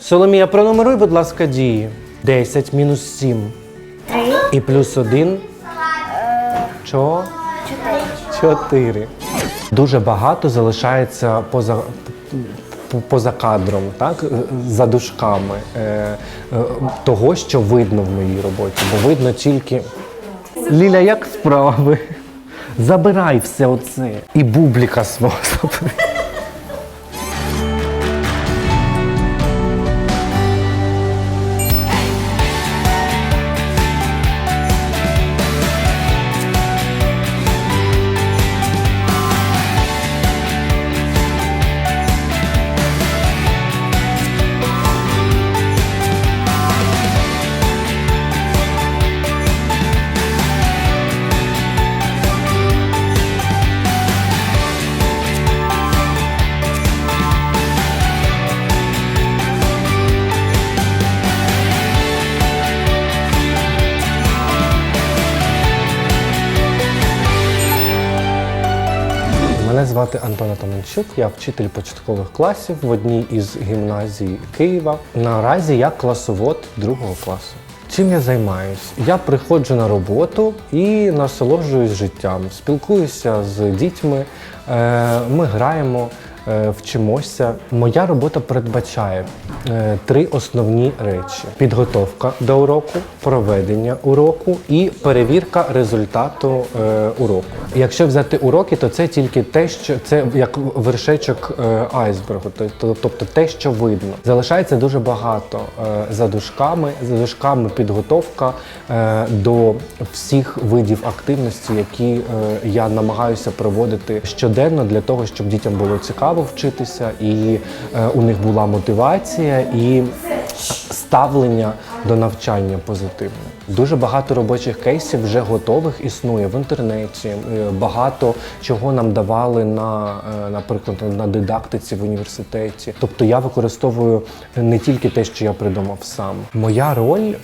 Соломія, пронумеруй, будь ласка, дії. 10 мінус 7 Три. і плюс 1. Чо? Чотири. 4. Дуже багато залишається поза, поза кадром, так? за дужками е, е, того, що видно в моїй роботі. Бо видно тільки. Ліля, як справи? Забирай все оце. І бубліка свого забери. Звати Антон Томенчук, я вчитель початкових класів в одній із гімназій Києва. Наразі я класовод другого класу. Чим я займаюсь? Я приходжу на роботу і насолоджуюсь життям, спілкуюся з дітьми, е, ми граємо, вчимося. Моя робота передбачає е, три основні речі: підготовка до уроку, проведення уроку і перевірка результату е, уроку. Якщо взяти уроки, то це тільки те, що це як вершечок е, айсбергу, тобто, те, що видно. Залишається дуже багато е, за дужками, за дужками підготовка е, до всіх видів активності, які е, я намагаюся проводити щоденно для того, щоб дітям було цікаво вчитися, і е, у них була мотивація і ставлення до навчання позитивне. Дуже багато робочих кейсів вже готових існує в інтернеті. Е, Багато чого нам давали на, е, наприклад, на дидактиці в університеті. Тобто я використовую не тільки те, що я придумав сам. Моя роль,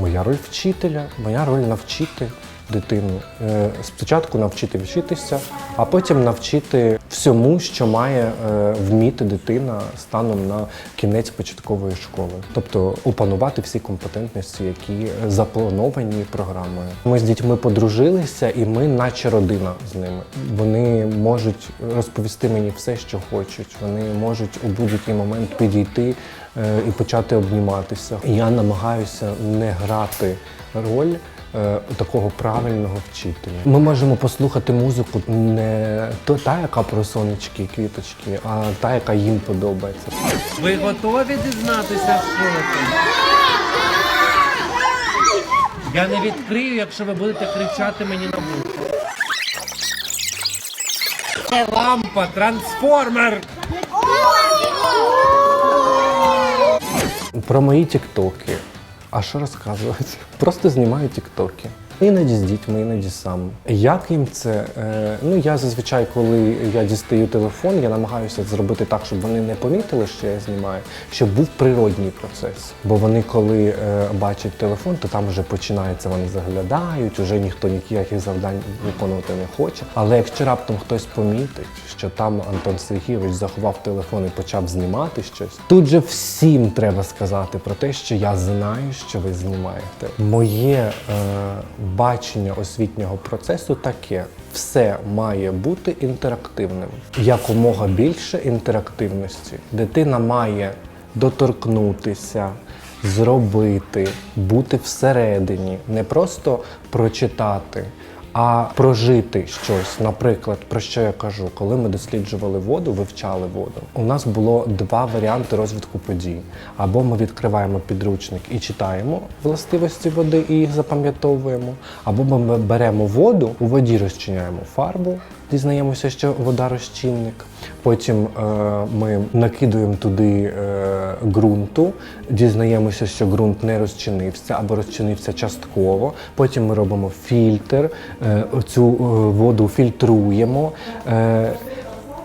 моя роль вчителя, моя роль навчити дитину. Е, Спочатку навчити вчитися, а потім навчити всьому, що має е, вміти дитина станом на кінець початкової школи. Тобто опанувати всі компетентності, які заплановані програмою. Ми з дітьми подружилися, і ми, наче родина з ними. Вони можуть розповісти мені все, що хочуть. Вони можуть у будь-який момент підійти е, і почати обніматися. Я намагаюся не грати роль е, такого правильного вчителя. Ми можемо послухати музику не то та, яка про сонечки і квіточки, а та, яка їм подобається. Ви готові дізнатися, що це? Я не відкрию, якщо ви будете кричати мені на вухо. Це лампа, трансформер! Про мої тіктоки. А що розказувати? Просто знімаю тіктоки. Іноді з дітьми, іноді сам. Як їм це? Е, ну я зазвичай, коли я дістаю телефон, я намагаюся зробити так, щоб вони не помітили, що я знімаю, щоб був природній процес. Бо вони, коли е, бачать телефон, то там вже починається, вони заглядають, уже ніхто ніяких завдань виконувати не хоче. Але якщо раптом хтось помітить, що там Антон Сергійович заховав телефон і почав знімати щось, тут же всім треба сказати про те, що я знаю, що ви знімаєте. Моє е, бачення освітнього процесу таке: все має бути інтерактивним. Якомога більше інтерактивності. Дитина має доторкнутися, зробити, бути всередині, не просто прочитати. А прожити щось, наприклад, про що я кажу, коли ми досліджували воду, вивчали воду. У нас було два варіанти розвитку подій: або ми відкриваємо підручник і читаємо властивості води і їх запам'ятовуємо, або ми беремо воду, у воді розчиняємо фарбу, дізнаємося, що вода розчинник. Потім е, ми накидуємо туди е, ґрунту, дізнаємося, що ґрунт не розчинився або розчинився частково. Потім ми робимо фільтр, е, цю е, воду фільтруємо. Е,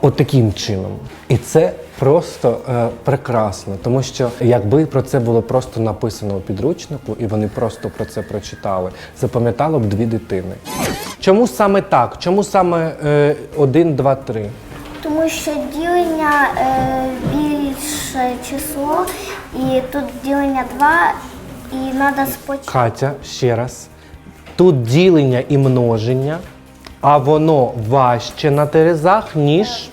От чином. І це просто е, прекрасно, тому що якби про це було просто написано у підручнику, і вони просто про це прочитали, запам'ятало б дві дитини. Чому саме так? Чому саме е, один, два, три? Тому що ділення е, більш перше число, і тут ділення 2, і треба спочатку. Катя, ще раз. Тут ділення і множення, а воно важче на терезах, ніж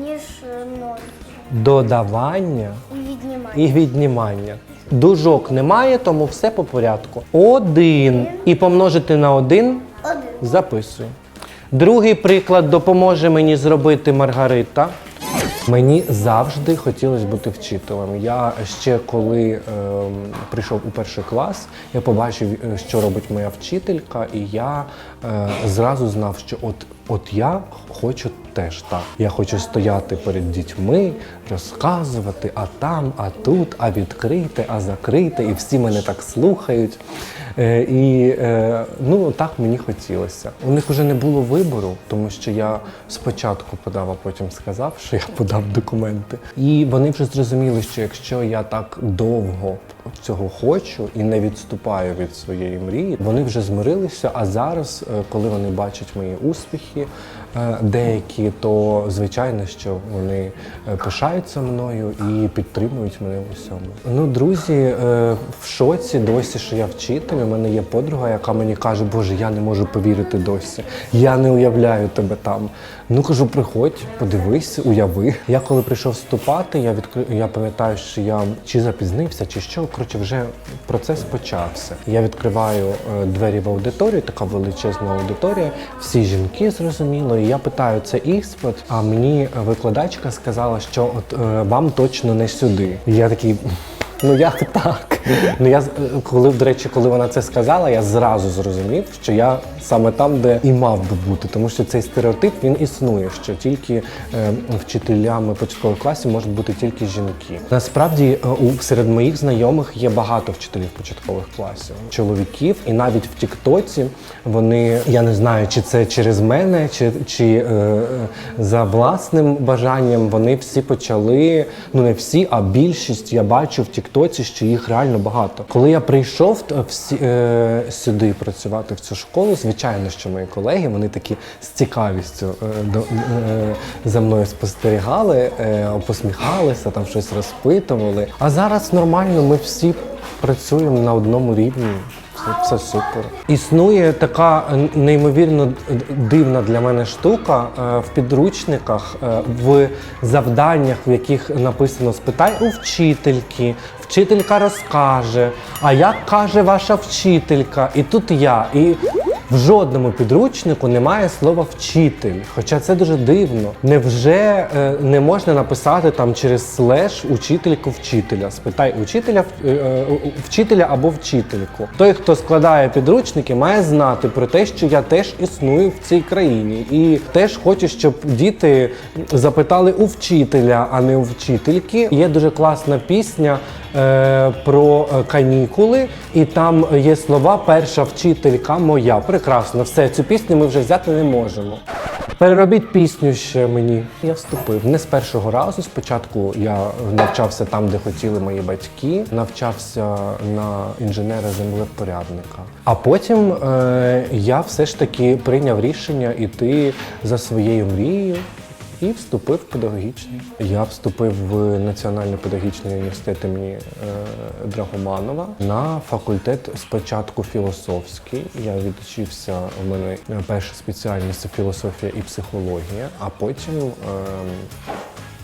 ніж е, ноль. додавання І віднімання. і віднімання. Дужок немає, тому все по порядку. Один і помножити на Один. Записую. Другий приклад допоможе мені зробити Маргарита. Мені завжди хотілося бути вчителем. Я ще коли е, прийшов у перший клас, я побачив, е, що робить моя вчителька, і я е, зразу знав, що от, от я хочу теж так. Я хочу стояти перед дітьми, розказувати, а там, а тут, а відкрити, а закрити, і всі мене так слухають. Е, і е, ну так мені хотілося. У них вже не було вибору, тому що я спочатку подав, а потім сказав, що я подав документи. І вони вже зрозуміли, що якщо я так довго цього хочу і не відступаю від своєї мрії, вони вже змирилися. А зараз, е, коли вони бачать мої успіхи, е, деякі, то звичайно, що вони е, пишаються мною і підтримують мене в усьому. Ну, друзі, е, в шоці досі, що я вчитель. У мене є подруга, яка мені каже, Боже, я не можу повірити досі. Я не уявляю тебе там. Ну кажу, приходь, подивись, уяви. Я коли прийшов вступати, я відкри... я пам'ятаю, що я чи запізнився, чи що. Коротше, вже процес почався. Я відкриваю е, двері в аудиторію, така величезна аудиторія, всі жінки зрозуміло. І я питаю, це іспит, а мені викладачка сказала, що от е, вам точно не сюди. Я такий. Ну як так? Ну я коли, до речі, коли вона це сказала, я зразу зрозумів, що я саме там, де і мав би бути, тому що цей стереотип він існує, що тільки е, вчителями початкових класів можуть бути тільки жінки. Насправді е, у серед моїх знайомих є багато вчителів початкових класів, чоловіків, і навіть в Тіктоці вони я не знаю, чи це через мене, чи, чи е, за власним бажанням вони всі почали. Ну не всі, а більшість я бачу в Тіктоці, що їх реально багато. Коли я прийшов всі, е, сюди працювати в цю школу, звичайно, що мої колеги вони такі з цікавістю е, до, е, за мною спостерігали, е, посміхалися, там щось розпитували. А зараз нормально, ми всі працюємо на одному рівні. Все, супер. Існує така неймовірно дивна для мене штука е, в підручниках, е, в завданнях, в яких написано спитай у вчительки, вчителька розкаже. А як каже ваша вчителька? І тут я. І в жодному підручнику немає слова вчитель. Хоча це дуже дивно. Невже е, не можна написати там через слеш учительку вчителя? Спитай учителя е, е, вчителя або вчительку. Той, хто складає підручники, має знати про те, що я теж існую в цій країні, і теж хочу, щоб діти запитали у вчителя, а не у вчительки. Є дуже класна пісня про е, канікули, і там є слова Перша вчителька моя. Прекрасно, все цю пісню ми вже взяти не можемо. Переробіть пісню ще мені. Я вступив не з першого разу. Спочатку я навчався там, де хотіли мої батьки, навчався на інженера-землевпорядника. А потім е, я все ж таки прийняв рішення іти за своєю мрією. І вступив в педагогічний. Я вступив в Національний педагогічний університет імені е, Драгоманова на факультет спочатку філософський. Я відучився. У мене перша спеціальність це філософія і психологія, а потім. Е,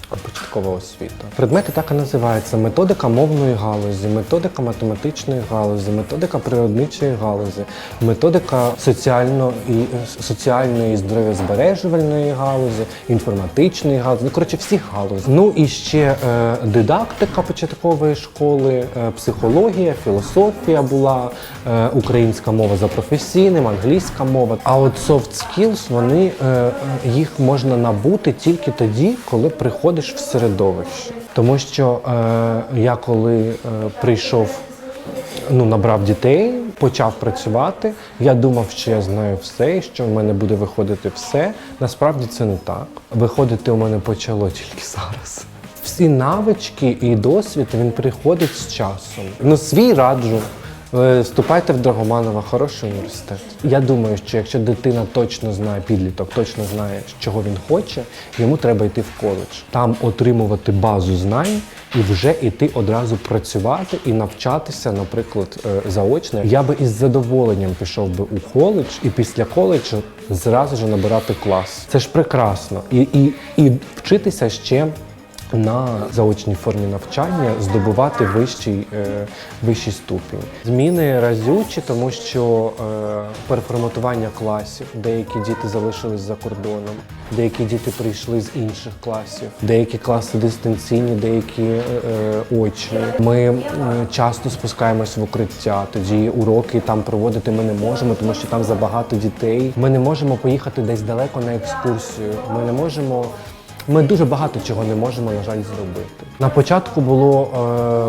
Початкова освіта. Предмети так і називаються: методика мовної галузі, методика математичної галузі, методика природничої галузі, методика соціально і соціальної і здоров'язбережувальної галузі, інформатичної галузі, ну коротше, всіх галузей. Ну і ще е, дидактика початкової школи, е, психологія, філософія була, е, українська мова за професійним, англійська мова. А от soft skills, вони е, е, їх можна набути тільки тоді, коли приходиш в середовище. Тому що е, я коли е, прийшов ну, набрав дітей, почав працювати. Я думав, що я знаю все, що в мене буде виходити все. Насправді це не так. Виходити у мене почало тільки зараз. Всі навички і досвід він приходить з часом. Ну, свій раджу. Вступайте в Драгоманова, хороший університет. Я думаю, що якщо дитина точно знає, підліток точно знає, чого він хоче, йому треба йти в коледж, там отримувати базу знань і вже йти одразу працювати і навчатися, наприклад, е, заочно. Я би із задоволенням пішов би у коледж, і після коледжу зразу ж набирати клас. Це ж прекрасно. І, і, і вчитися ще. На заочній формі навчання здобувати вищий, е, вищий ступінь. Зміни разючі, тому що е, переформатування класів, деякі діти залишились за кордоном, деякі діти прийшли з інших класів, деякі класи дистанційні, деякі е, е, очні. Ми е, часто спускаємось в укриття, тоді уроки там проводити ми не можемо, тому що там забагато дітей. Ми не можемо поїхати десь далеко на екскурсію. Ми не можемо. Ми дуже багато чого не можемо, на жаль, зробити. На початку було,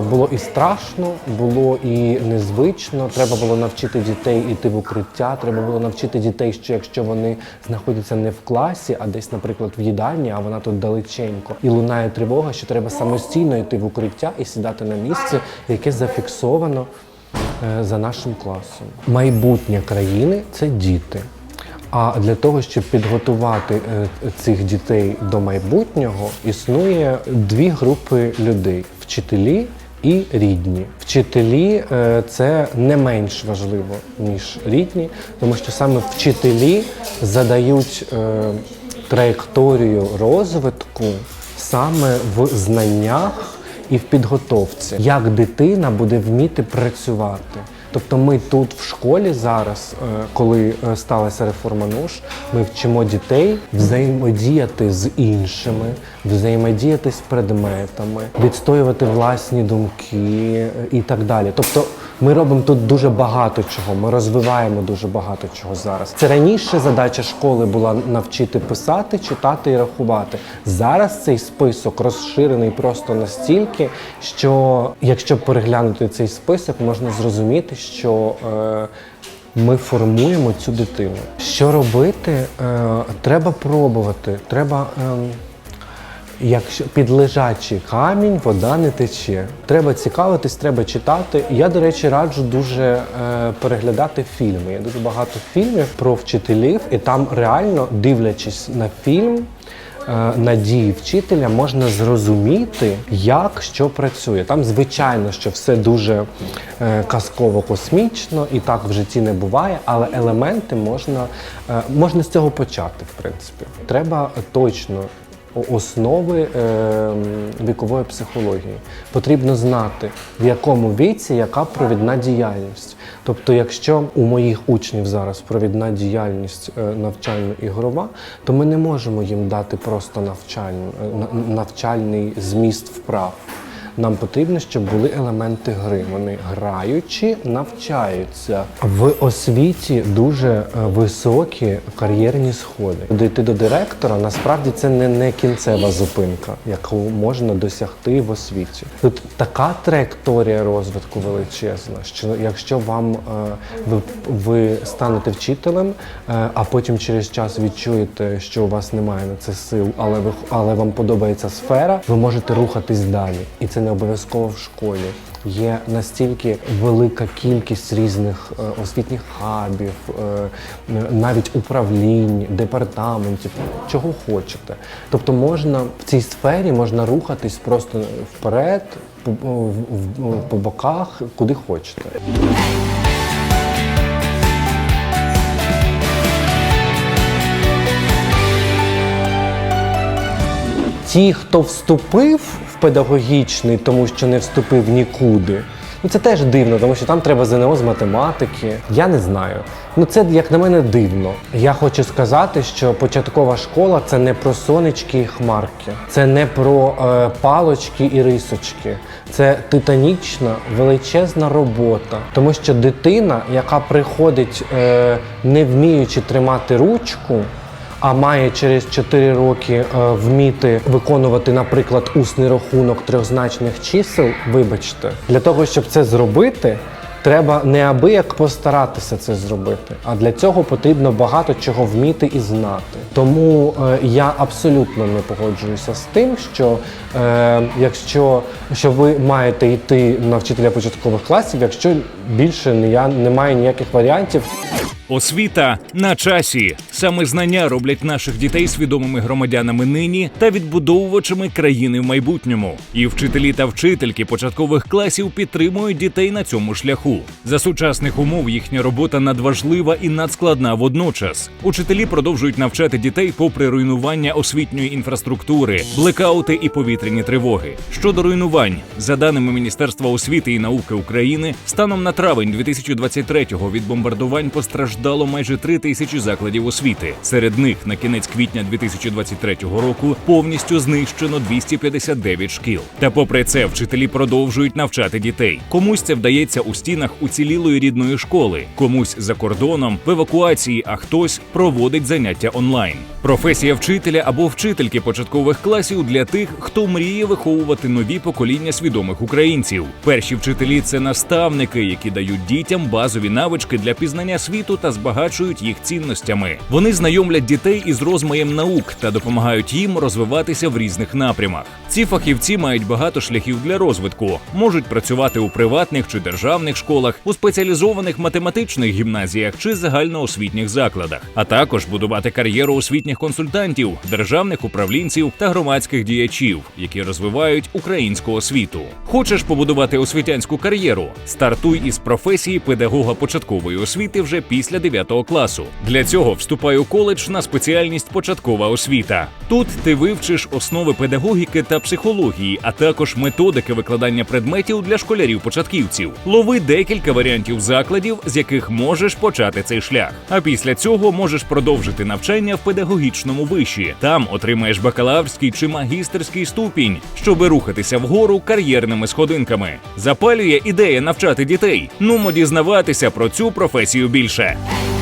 е, було і страшно, було і незвично. Треба було навчити дітей йти в укриття. Треба було навчити дітей, що якщо вони знаходяться не в класі, а десь, наприклад, в їдальні, а вона тут далеченько, і лунає тривога, що треба самостійно йти в укриття і сідати на місце, яке зафіксовано е, за нашим класом. Майбутнє країни це діти. А для того, щоб підготувати е, цих дітей до майбутнього, існує дві групи людей: вчителі і рідні. Вчителі е, це не менш важливо, ніж рідні, тому що саме вчителі задають е, траєкторію розвитку саме в знаннях і в підготовці, як дитина буде вміти працювати. Тобто ми тут в школі зараз, е, коли е, сталася реформа НУШ, ми вчимо дітей взаємодіяти з іншими, взаємодіяти з предметами, відстоювати власні думки е, і так далі. Тобто ми робимо тут дуже багато чого, ми розвиваємо дуже багато чого зараз. Це раніше задача школи була навчити писати, читати і рахувати. Зараз цей список розширений просто настільки, що якщо переглянути цей список, можна зрозуміти, що е, ми формуємо цю дитину. Що робити? Е, треба пробувати. Треба. ем, Якщо під лежачий камінь вода не тече. Треба цікавитись, треба читати. Я, до речі, раджу дуже е, переглядати фільми. Є дуже багато фільмів про вчителів, і там реально, дивлячись на фільм, е, на дії вчителя, можна зрозуміти, як що працює. Там, звичайно, що все дуже е, казково-космічно, і так в житті не буває, але елементи можна, е, можна з цього почати, в принципі. Треба точно основи е, вікової психології. Потрібно знати, в якому віці яка провідна діяльність. Тобто, якщо у моїх учнів зараз провідна діяльність е, навчально-ігрова, то ми не можемо їм дати просто е, навчальний зміст вправ. Нам потрібно, щоб були елементи гри. Вони граючи, навчаються. В освіті дуже е, високі кар'єрні сходи. Дійти до директора насправді це не, не кінцева зупинка, яку можна досягти в освіті. Тут така траєкторія розвитку величезна, що якщо вам е, ви, ви станете вчителем, е, а потім через час відчуєте, що у вас немає на це сил, але ви але вам подобається сфера, ви можете рухатись далі. І це не обов'язково в школі. Є настільки велика кількість різних е, освітніх хабів, е, навіть управлінь, департаментів, чого хочете. Тобто можна в цій сфері можна рухатись просто вперед, по, боках, куди хочете. Ті, хто вступив педагогічний, тому що не вступив нікуди. Ну це теж дивно, тому що там треба ЗНО з математики. Я не знаю. Ну це як на мене дивно. Я хочу сказати, що початкова школа це не про сонечки і хмарки, це не про е, палочки і рисочки. Це титанічна величезна робота, тому що дитина, яка приходить е, не вміючи тримати ручку а має через 4 роки е, вміти виконувати, наприклад, усний рахунок трьохзначних чисел, вибачте, для того, щоб це зробити. Треба неабияк постаратися це зробити, а для цього потрібно багато чого вміти і знати. Тому е, я абсолютно не погоджуюся з тим, що е, якщо що ви маєте йти на вчителя початкових класів, якщо більше не я немає ніяких варіантів, Освіта на часі. Саме знання роблять наших дітей свідомими громадянами нині та відбудовувачами країни в майбутньому. І вчителі та вчительки початкових класів підтримують дітей на цьому шляху. За сучасних умов їхня робота надважлива і надскладна водночас. Учителі продовжують навчати дітей попри руйнування освітньої інфраструктури, блекаути і повітряні тривоги. Щодо руйнувань, за даними Міністерства освіти і науки України, станом на травень 2023-го від бомбардувань постраждало майже три тисячі закладів освіти. Серед них на кінець квітня 2023 року повністю знищено 259 шкіл. Та попри це, вчителі продовжують навчати дітей. Комусь це вдається у стінах уцілілої рідної школи, комусь за кордоном в евакуації, а хтось проводить заняття онлайн. Професія вчителя або вчительки початкових класів для тих, хто мріє виховувати нові покоління свідомих українців. Перші вчителі це наставники, які дають дітям базові навички для пізнання світу та збагачують їх цінностями. Вони знайомлять дітей із розмаєм наук та допомагають їм розвиватися в різних напрямах. Ці фахівці мають багато шляхів для розвитку, можуть працювати у приватних чи державних школах, у спеціалізованих математичних гімназіях чи загальноосвітніх закладах, а також будувати кар'єру освітніх консультантів, державних управлінців та громадських діячів, які розвивають українську освіту. Хочеш побудувати освітянську кар'єру? Стартуй із професії педагога початкової освіти вже після 9 класу. Для цього вступай у коледж на спеціальність початкова освіта. Тут ти вивчиш основи педагогіки та психології, а також методики викладання предметів для школярів-початківців. Лови декілька варіантів закладів, з яких можеш почати цей шлях. А після цього можеш продовжити навчання в педагогічному виші. Там отримаєш бакалаврський чи магістерський ступінь, щоби рухатися вгору кар'єрними сходинками. Запалює ідея навчати дітей. Нумо дізнаватися про цю професію більше. And